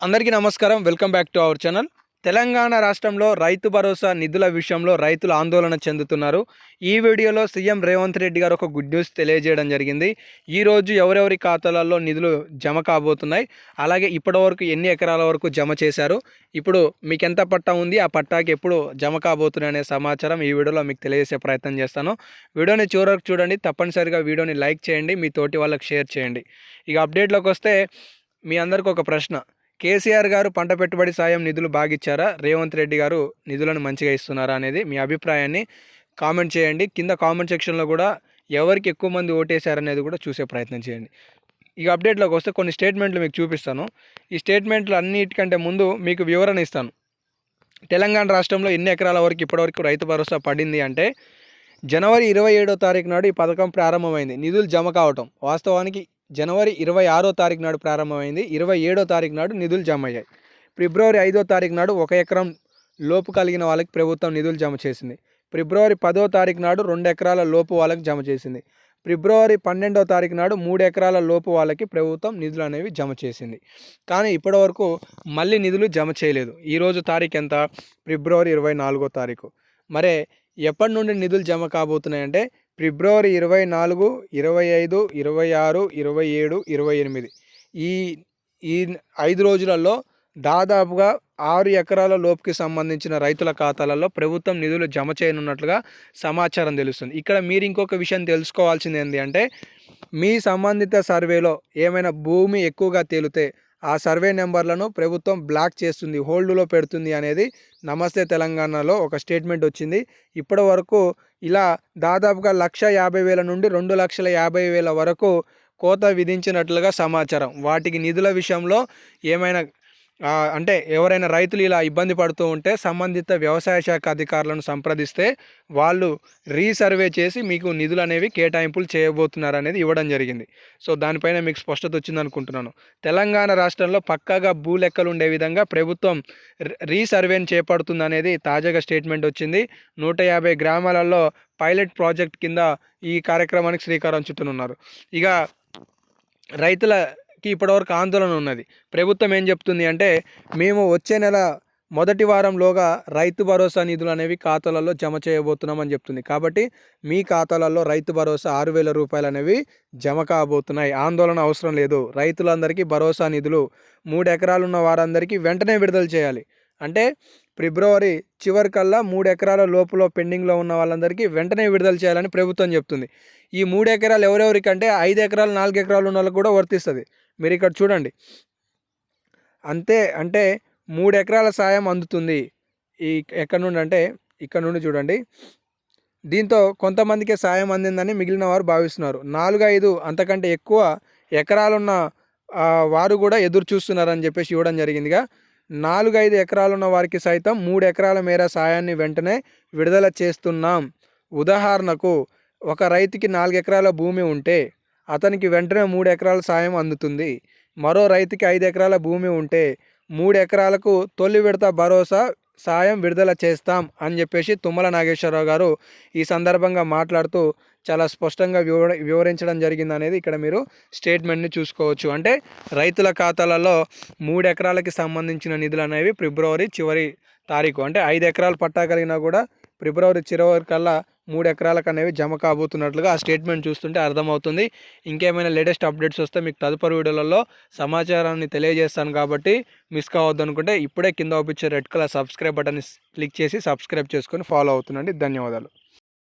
అందరికీ నమస్కారం. Welcome back to our channel. Telangana రాష్ట్రంలో రైతు భరోసా నిధుల విషయంలో రైతులు ఆందోళన చెందుతున్నారు. ఈ వీడియోలో సీఎం రేవంత్ రెడ్డి గారు ఒక గుడ్ న్యూస్ తెలియజేయడం జరిగింది. ఈరోజు ఎవరెవరి ఖాతాలలో నిధులు జమ కాబోతున్నాయి? అలాగే ఇప్పటివరకు ఎన్ని ఎకరాల వరకు జమ చేశారు? ఇప్పుడు మీకు ఎంత పట్టా ఉంది? ఆ పట్టాకి ఎప్పుడు జమ కాబోతున్నాయి అనే సమాచారం ఈ వీడియోలో మీకు తెలియజేసే ప్రయత్నం చేస్తాను. వీడియోని చివరకు చూడండి. తప్పనిసరిగా వీడియోని లైక్ చేయండి. మీ తోటి వాళ్ళకి షేర్ చేయండి. ఇక అప్డేట్లోకి వస్తే మీ అందరికి ఒక ప్రశ్న. కేసీఆర్ గారు పంట పెట్టుబడి సాయం నిధులు బాగిచ్చారా? రేవంత్ రెడ్డి గారు నిధులను మంచిగా ఇస్తున్నారా అనేది మీ అభిప్రాయాన్ని కామెంట్ చేయండి. కింద కామెంట్ సెక్షన్లో కూడా ఎవరికి ఎక్కువ మంది ఓటేశారనేది కూడా చూసే ప్రయత్నం చేయండి. ఇక అప్డేట్లోకి వస్తే కొన్ని స్టేట్మెంట్లు మీకు చూపిస్తాను. ఈ స్టేట్మెంట్లు అన్నిటికంటే ముందు మీకు వివరణ ఇస్తాను. తెలంగాణ రాష్ట్రంలో ఎన్ని ఎకరాల వరకు ఇప్పటివరకు రైతు భరోసా పడింది అంటే జనవరి ఇరవై ఏడో తారీఖు నాడు ఈ పథకం ప్రారంభమైంది. నిధులు జమ కావటం వాస్తవానికి జనవరి ఇరవై ఆరో తారీఖు నాడు ప్రారంభమైంది. ఇరవై ఏడో తారీఖు నాడు నిధులు జమ అయ్యాయి ఫిబ్రవరి ఐదో తారీఖు నాడు ఒక ఎకరం లోపు కలిగిన వాళ్ళకి ప్రభుత్వం నిధులు జమ చేసింది. ఫిబ్రవరి పదో తారీఖు నాడు రెండు ఎకరాల లోపు వాళ్ళకి జమ చేసింది. ఫిబ్రవరి పన్నెండో తారీఖు నాడు మూడు ఎకరాల లోపు వాళ్ళకి ప్రభుత్వం నిధులు అనేవి జమ చేసింది. కానీ ఇప్పటివరకు మళ్ళీ నిధులు జమ చేయలేదు. ఈరోజు తారీఖు ఎంత? ఫిబ్రవరి ఇరవై నాలుగో తారీఖు. మరే ఎప్పటి నుండి నిధులు జమ కాబోతున్నాయంటే ఫిబ్రవరి ఇరవై నాలుగు ఇరవై ఐదు ఇరవై ఆరు ఇరవై ఏడు ఇరవై ఎనిమిది. ఈ ఈ ఐదు రోజులలో దాదాపుగా ఆరు ఎకరాల లోపుకి సంబంధించిన రైతుల ఖాతాలలో ప్రభుత్వం నిధులు జమ చేయనున్నట్లుగా సమాచారం తెలుస్తుంది. ఇక్కడ మీరు ఇంకొక విషయం తెలుసుకోవాల్సింది ఏంటి అంటే మీ సంబంధిత సర్వేలో ఏమైనా భూమి ఎక్కువగా తేలితే ఆ సర్వే నెంబర్లను ప్రభుత్వం బ్లాక్ చేస్తుంది హోల్డ్లో పెడుతుంది అనేది నమస్తే తెలంగాణలో ఒక స్టేట్మెంట్ వచ్చింది. ఇప్పటి వరకు ఇలా దాదాపుగా లక్ష యాభై వేల నుండి రెండు లక్షల యాభై వేల వరకు కోత విధించినట్లుగా సమాచారం. వాటికి నిధుల విషయంలో ఏమైనా అంటే ఎవరైనా రైతులు ఇలా ఇబ్బంది పడుతూ ఉంటే సంబంధిత వ్యవసాయ శాఖ అధికారులను సంప్రదిస్తే వాళ్ళు రీసర్వే చేసి మీకు నిధులు అనేవి కేటాయింపులు చేయబోతున్నారు అనేది ఇవ్వడం జరిగింది. సో దానిపైన మీకు స్పష్టత వచ్చింది అనుకుంటున్నాను తెలంగాణ రాష్ట్రంలో పక్కాగా భూ లెక్కలు ఉండే విధంగా ప్రభుత్వం రీసర్వేని చేపడుతుంది అనేది తాజాగా స్టేట్మెంట్ వచ్చింది. నూట యాభై గ్రామాలలో పైలట్ ప్రాజెక్ట్ కింద ఈ కార్యక్రమానికి శ్రీకారం చుట్టనున్నారు. ఇక రైతుల ఇప్పటివరకు ఆందోళన ఉన్నది. ప్రభుత్వం ఏం చెప్తుంది అంటే మేము వచ్చే నెల మొదటి వారంలోగా రైతు భరోసా నిధులు అనేవి ఖాతాలలో జమ చేయబోతున్నామని చెప్తుంది. కాబట్టి మీ ఖాతాలలో రైతు భరోసా ఆరు వేల రూపాయలు అనేవి జమ కాబోతున్నాయి. ఆందోళన అవసరం లేదు. రైతులందరికీ భరోసా నిధులు మూడు ఎకరాలు ఉన్న వారందరికీ వెంటనే విడుదల చేయాలి. అంటే ఫిబ్రవరి చివరికల్లా మూడు ఎకరాల లోపల పెండింగ్లో ఉన్న వాళ్ళందరికీ వెంటనే విడుదల చేయాలని ప్రభుత్వం చెప్తుంది. ఈ మూడు ఎకరాలు ఎవరెవరికంటే ఐదు ఎకరాలు నాలుగు ఎకరాలు ఉన్న వాళ్ళకి కూడా వర్తిస్తుంది. మీరు ఇక్కడ చూడండి. అంతే అంటే మూడు ఎకరాల సాయం అందుతుంది. ఈ ఎక్కడి నుండి అంటే ఇక్కడ నుండి చూడండి. దీంతో కొంతమందికి సాయం అందిందని మిగిలిన వారు భావిస్తున్నారు. నాలుగు ఐదు అంతకంటే ఎక్కువ ఎకరాలున్న వారు కూడా ఎదురు చూస్తున్నారని చెప్పేసి ఇవ్వడం జరిగిందిగా. నాలుగైదు ఎకరాలున్న వారికి సైతం మూడు ఎకరాల మేర సాయాన్ని వెంటనే విడుదల చేస్తున్నాం. ఉదాహరణకు ఒక రైతుకి నాలుగు ఎకరాల భూమి ఉంటే అతనికి వెంటనే మూడు ఎకరాల సాయం అందుతుంది. మరో రైతుకి ఐదు ఎకరాల భూమి ఉంటే మూడు ఎకరాలకు తొలి విడత భరోసా సాయం విడుదల చేస్తాం అని చెప్పేసి తుమ్మల నాగేశ్వరరావు గారు ఈ సందర్భంగా మాట్లాడుతూ చాలా స్పష్టంగా వివర వివరించడం జరిగింది అనేది ఇక్కడ మీరు స్టేట్మెంట్ని చూసుకోవచ్చు. అంటే రైతుల ఖాతాలలో మూడు ఎకరాలకి సంబంధించిన నిధులు అనేవి ఫిబ్రవరి చివరి తారీఖు అంటే ఐదు ఎకరాలు పట్టా కలిగినా కూడా ఫిబ్రవరి చివరి కల్లా మూడు ఎకరాలకు అనేవి జమ కాబోతున్నట్లుగా ఆ స్టేట్మెంట్ చూస్తుంటే అర్థమవుతుంది. ఇంకేమైనా లేటెస్ట్ అప్డేట్స్ వస్తే మీకు తదుపరి వీడియోలలో సమాచారాన్ని తెలియజేస్తాను కాబట్టి మిస్ కావద్దు అనుకుంటే ఇప్పుడే కింద ఒప్పించే red colour subscribe button click చేసి సబ్స్క్రైబ్ చేసుకొని ఫాలో అవుతుండండి. ధన్యవాదాలు.